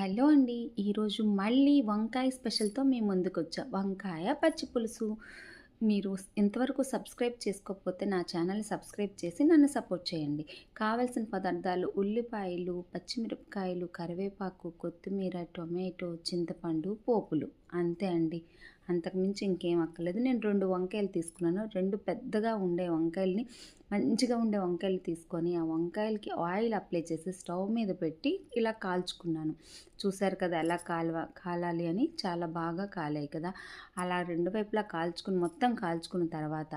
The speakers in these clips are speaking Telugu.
హలో అండి. ఈరోజు మళ్ళీ వంకాయ స్పెషల్తో మేము ముందుకు వచ్చాం వంకాయ పచ్చి పులుసు. మీరు ఇంతవరకు సబ్స్క్రైబ్ చేసుకోకపోతే నా ఛానల్ సబ్స్క్రైబ్ చేసి నన్ను సపోర్ట్ చేయండి. కావలసిన పదార్థాలు ఉల్లిపాయలు పచ్చిమిరపకాయలు కరివేపాకు కొత్తిమీర టొమాటో చింతపండు పోపులు. అంతే అండి. అంతకుమించి ఇంకేం అక్కర్లేదు. నేను రెండు వంకాయలు తీసుకున్నాను. రెండు పెద్దగా ఉండే వంకాయల్ని మంచిగా ఉండే వంకాయలు తీసుకొని ఆ వంకాయలకి ఆయిల్ అప్లై చేసి స్టవ్ మీద పెట్టి ఇలా కాల్చుకున్నాను. చూశారు కదా ఎలా కాలవ కాలాలి అని? చాలా బాగా కాలాయి కదా. అలా రెండు వైపులా కాల్చుకుని మొత్తం కాల్చుకున్న తర్వాత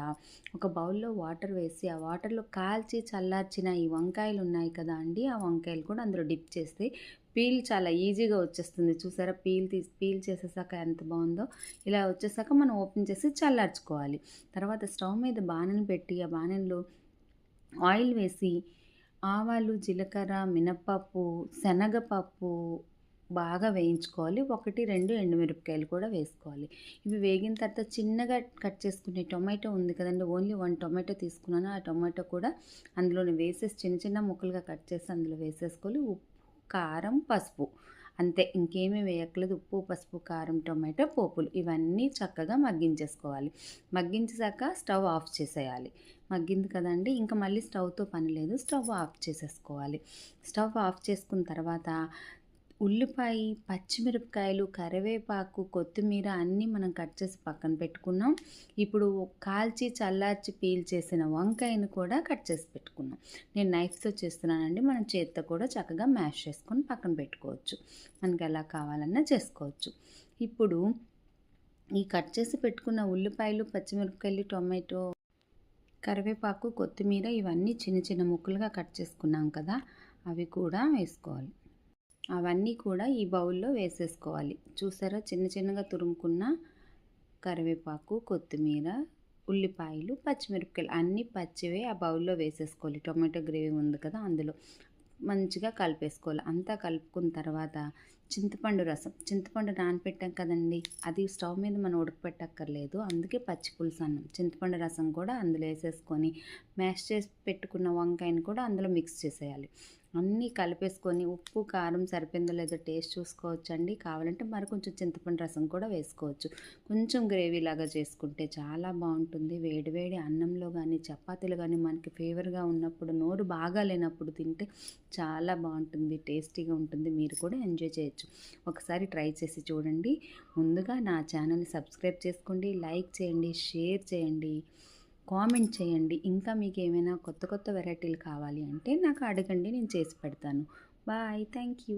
ఒక బౌల్లో వాటర్ వేసి ఆ వాటర్లో కాల్చి చల్లార్చిన ఈ వంకాయలు ఉన్నాయి కదా అండి ఆ వంకాయలు కూడా అందులో డిప్ చేస్తే పీల్ చాలా ఈజీగా వచ్చేస్తుంది. చూసారా? పీల్ తీసి పీల్ చేసేసాక ఎంత బాగుందో. ఇలా వచ్చేసాక మనం ఓపెన్ చేసి చల్లార్చుకోవాలి. తర్వాత స్టవ్ మీద బాణని పెట్టి ఆ బాణంలో ఆయిల్ వేసి ఆవాలు జీలకర్ర మినప్పప్పు శనగపప్పు బాగా వేయించుకోవాలి. ఒకటి రెండు ఎండుమిరపకాయలు కూడా వేసుకోవాలి. ఇవి వేగిన తర్వాత చిన్నగా కట్ చేసుకునే టొమాటో ఉంది కదండి ఓన్లీ వన్ టొమాటో తీసుకున్నాను. ఆ టొమాటో కూడా అందులోనే వేసేసి చిన్న చిన్న ముక్కలుగా కట్ చేసి అందులో వేసేసుకోవాలి. ఉప్పు కారం పసుపు. అంతే ఇంకేమీ వేయట్లేదు ఉప్పు పసుపు కారం టొమాటో పోపులు. ఇవన్నీ చక్కగా మగ్గించేసుకోవాలి. మగ్గించాక స్టవ్ ఆఫ్ చేసేయాలి. మగ్గింది కదండి ఇంకా మళ్ళీ స్టవ్తో పని లేదు. స్టవ్ ఆఫ్ చేసేసుకోవాలి. స్టవ్ ఆఫ్ చేసుకున్న తర్వాత ఉల్లిపాయ పచ్చిమిరపకాయలు కరివేపాకు కొత్తిమీర అన్నీ మనం కట్ చేసి పక్కన పెట్టుకున్నాం. ఇప్పుడు కాల్చి చల్లార్చి పీల్ చేసిన వంకాయను కూడా కట్ చేసి పెట్టుకున్నాం. నేను నైఫ్తో చేస్తున్నానండి. మనం చేత్తో కూడా చక్కగా మ్యాష్ చేసుకొని పక్కన పెట్టుకోవచ్చు. మనకి ఎలా కావాలన్నా చేసుకోవచ్చు. ఇప్పుడు ఈ కట్ చేసి పెట్టుకున్న ఉల్లిపాయలు పచ్చిమిరపకాయలు టొమాటో కరివేపాకు కొత్తిమీర ఇవన్నీ చిన్న చిన్న ముక్కలుగా కట్ చేసుకున్నాం కదా అవి కూడా వేసుకోవాలి. అవన్నీ కూడా ఈ బౌల్లో వేసేసుకోవాలి. చూసారా? చిన్న చిన్నగా తురుముకున్న కరివేపాకు కొత్తిమీర ఉల్లిపాయలు పచ్చిమిరపకాయలు అన్నీ పచ్చివే ఆ బౌల్లో వేసేసుకోవాలి. టొమాటో గ్రేవీ ఉంది కదా అందులో. మంచిగా కలిపేసుకోవాలి. అంతా కలుపుకున్న తర్వాత చింతపండు రసం. చింతపండు నానపెట్టాం కదండి. అది స్టవ్ మీద మనం ఉడకపెట్టక్కర్లేదు. అందుకే పచ్చి పులుసు అన్నం. చింతపండు రసం కూడా అందులో వేసేసుకొని మ్యాష్ చేసి పెట్టుకున్న వంకాయని కూడా అందులో మిక్స్ చేసేయాలి. అన్నీ కలిపేసుకొని ఉప్పు కారం సరిపోయిందో లేదో టేస్ట్ చూసుకోవచ్చు అండి కావాలంటే మరి కొంచెం చింతపండు రసం కూడా వేసుకోవచ్చు. కొంచెం గ్రేవీ లాగా చేసుకుంటే చాలా బాగుంటుంది. వేడివేడి అన్నంలో కానీ చపాతీలు కానీ మనకి ఫేవర్గా ఉన్నప్పుడు నోరు బాగా లేనప్పుడు తింటే చాలా బాగుంటుంది టేస్టీగా ఉంటుంది. మీరు కూడా ఎంజాయ్ చేయొచ్చు. ఒకసారి ట్రై చేసి చూడండి. ముందుగా నా ఛానల్ని సబ్స్క్రైబ్ చేసుకోండి లైక్ చేయండి షేర్ చేయండి. కామెంట్ చేయండి. ఇంకా మీకు ఏమైనా కొత్త కొత్త వెరైటీలు కావాలి అంటే నాకు అడగండి నేను చేసి పెడతాను. బాయ్. Thank you